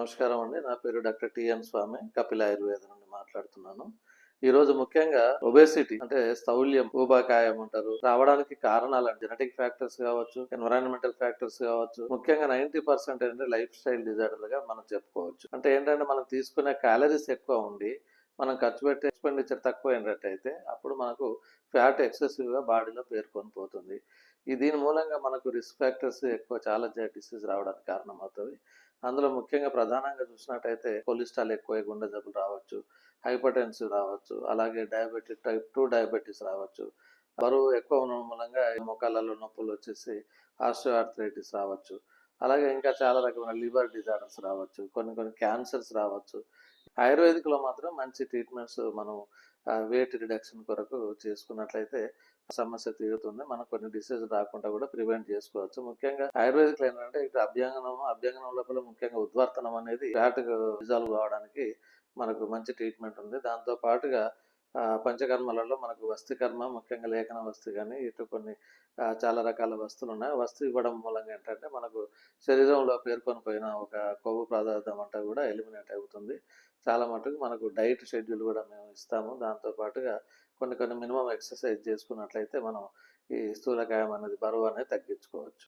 నమస్కారం అండి. నా పేరు డాక్టర్ టిఎన్ స్వామి. కపిల ఆయుర్వేద నుండి మాట్లాడుతున్నాను. ఈ రోజు ముఖ్యంగా ఒబేసిటీ అంటే స్థౌల్యం ఊబకాయం అంటారు. రావడానికి కారణాలు జెనెటిక్ ఫ్యాక్టర్స్ కావచ్చు ఎన్విరాన్మెంటల్ ఫ్యాక్టర్స్ కావచ్చు. ముఖ్యంగా నైన్టీ పర్సెంట్ ఏంటంటే లైఫ్ స్టైల్ డిజార్డర్గా మనం చెప్పుకోవచ్చు. అంటే ఏంటంటే మనం తీసుకునే క్యాలరీస్ ఎక్కువ ఉండి మనం ఖర్చు పెట్టే ఎక్స్పెండిచర్ తక్కువైనట్టయితే అప్పుడు మనకు ఫ్యాట్ ఎక్సెసివ్గా బాడీలో పేర్కొని పోతుంది. ఈ దీని మూలంగా మనకు రిస్క్ ఫ్యాక్టర్స్ ఎక్కువ చాలా డిసీజ్ రావడానికి కారణం అవుతుంది. అందులో ముఖ్యంగా ప్రధానంగా చూసినట్టయితే కొలెస్ట్రాల్ ఎక్కువ గుండె జబ్బులు రావచ్చు హైపర్టెన్సివ్ రావచ్చు అలాగే డయాబెటిక్ టైప్ టూ డయాబెటీస్ రావచ్చు. బరువు ఎక్కువ ఉండడం మూలంగా ఈ నొప్పులు వచ్చేసి ఆర్థరైటిస్ రావచ్చు. అలాగే ఇంకా చాలా రకమైన లివర్ డిజార్డర్స్ రావచ్చు కొన్ని కొన్ని క్యాన్సర్స్ రావచ్చు. ఆయుర్వేదిక్లో మాత్రం మంచి ట్రీట్మెంట్స్ మనం వెయిట్ రిడక్షన్ కొరకు చేసుకున్నట్లయితే సమస్య తీరుతుంది. మనకు కొన్ని డిసీజ్ రాకుండా కూడా ప్రివెంట్ చేసుకోవచ్చు. ముఖ్యంగా ఆయుర్వేదిక్లో ఏంటంటే ఇక్కడ అభ్యంగనం అభ్యంగనం లోపల ముఖ్యంగా ఉద్వర్తనం అనేది ఫ్యాట్ రిజాల్వ్ కావడానికి మనకు మంచి ట్రీట్మెంట్ ఉంది. దాంతో పాటుగా పంచకర్మలలో మనకు వస్తు కర్మ ముఖ్యంగా లేఖన వస్తు కానీ ఇటు కొన్ని చాలా రకాల వస్తువులు ఉన్నాయి వస్తు ఇవ్వడం మూలంగా ఏంటంటే మనకు శరీరంలో పేర్కొని పోయిన ఒక కొవ్వు పదార్థం అంతా కూడా ఎలిమినేట్ అవుతుంది. చాలా మటుకు మనకు డైట్ షెడ్యూల్ కూడా మేము ఇస్తాము. దాంతో పాటుగా కొన్ని కొన్ని మినిమం ఎక్సర్సైజ్ చేసుకున్నట్లయితే మనం ఈ స్థూలకాయం అనేది బరువు అనేది తగ్గించుకోవచ్చు.